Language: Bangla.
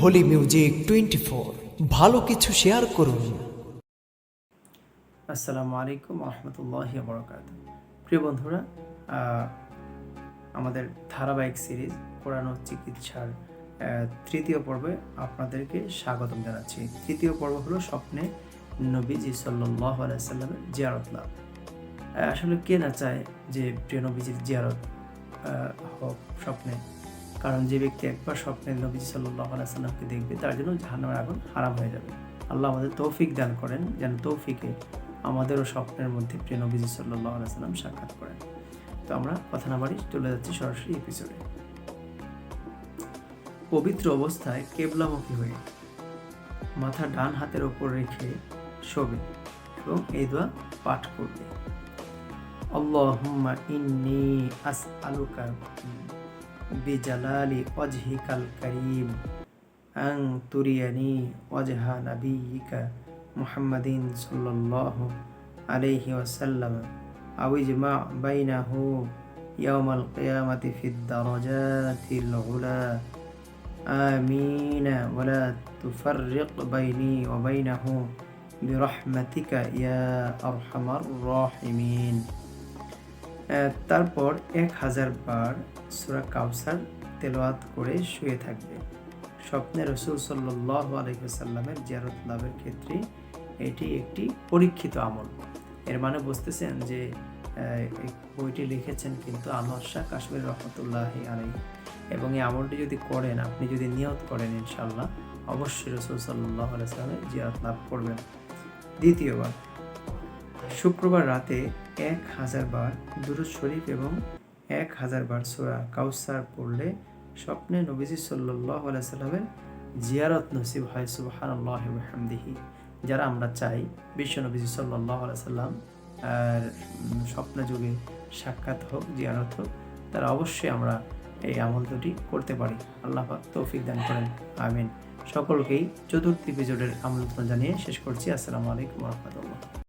হোলি মিউজিক টোয়েন্টি ফোর ভালো কিছু শেয়ার করুন। আসসালামু আলাইকুম রহমতুল্লাহ বরকাত প্রিয় বন্ধুরা আমাদের ধারাবাহিক সিরিজ কোরআন চিকিৎসার তৃতীয় পর্বে আপনাদেরকে স্বাগতম জানাচ্ছি। তৃতীয় পর্ব হলো স্বপ্নে নবীজি সাল্লাহ আলাইসাল্লামের জিয়ারত লাভ। আসলে কে না চায় যে প্রিয় নবীজির জিয়ারত হোক, স্বপ্নে। কারণ যে ব্যক্তি একবার স্বপ্নে নবীজি সাল্লাহ আলাইসাল্লামকে দেখবে, তার জন্য জাহান্নামের আগুন হারাম হয়ে যাবে। আল্লাহ আমাদের তৌফিক দান করেন, যেন তৌফিকে আমাদেরও স্বপ্নের মধ্যে প্রিয় নবীজি সাল্লাহ আলাইসাল্লাম সাক্ষাৎ করেন। তো আমরা কথা না বাড়ি চলে যাচ্ছি সরাসরি এপিসোডে পবিত্র অবস্থায় কেবলামুখী হয়ে মাথা ডান হাতের ওপর রেখে শোবে এবং এই দোয়া পাঠ করবে। اللهم إني أسألك بجلال وجهك الكريم أن تريني وجه نبيك محمد صلى الله عليه وسلم أو اجمع بينه يوم القيامة في الدرجات العلا آمين. ولا تفرق بيني وبينه برحمتك يا أرحم الراحمين. তারপর এক হাজার বার সুরা কাউসার তেলাওয়াত করে শুয়ে থাকবে। স্বপ্নে রসুল সাল্লাহ জিয়ারত লাভের ক্ষেত্রে এটি একটি পরীক্ষিত আমল। এর মানে বুঝতেছেন যে বইটি লিখেছেন কিন্তু আনোয়ার শাহ কাশ্মীর রহমতুল্লাহ আলী এবং এই আমলটি যদি করেন, আপনি যদি নিয়ত করেন ইনশাল্লাহ অবশ্যই রসুল সাল্লাহ আলাইসাল্লামের জিয়ারত লাভ করবেন। দ্বিতীয়বার শুক্রবার রাতে এক হাজার বার দুরুদ শরীফ এবং এক হাজার বার সোরা কাউসার পড়লে স্বপ্নে নবীজি সাল্লাহ সাল্লামের জিয়ারত নসিব হয় সুবাহান আল্লাহামদিহি যারা আমরা চাই বিশ্ব নবীজি সাল্লাহ সাল্লাম আর স্বপ্ন যুগে সাক্ষাৎ হোক, জিয়ারত হোক, তারা অবশ্যই আমরা এই আমল দুটি করতে পারি। আল্লাহ তৌফিক দান করেন। আমিন। সকলকেই চতুর্থ এপিসোডের আমন্ত্রণ জানিয়ে শেষ করছি। আসসালামু আলাইকুম রহমতুল্লাহ।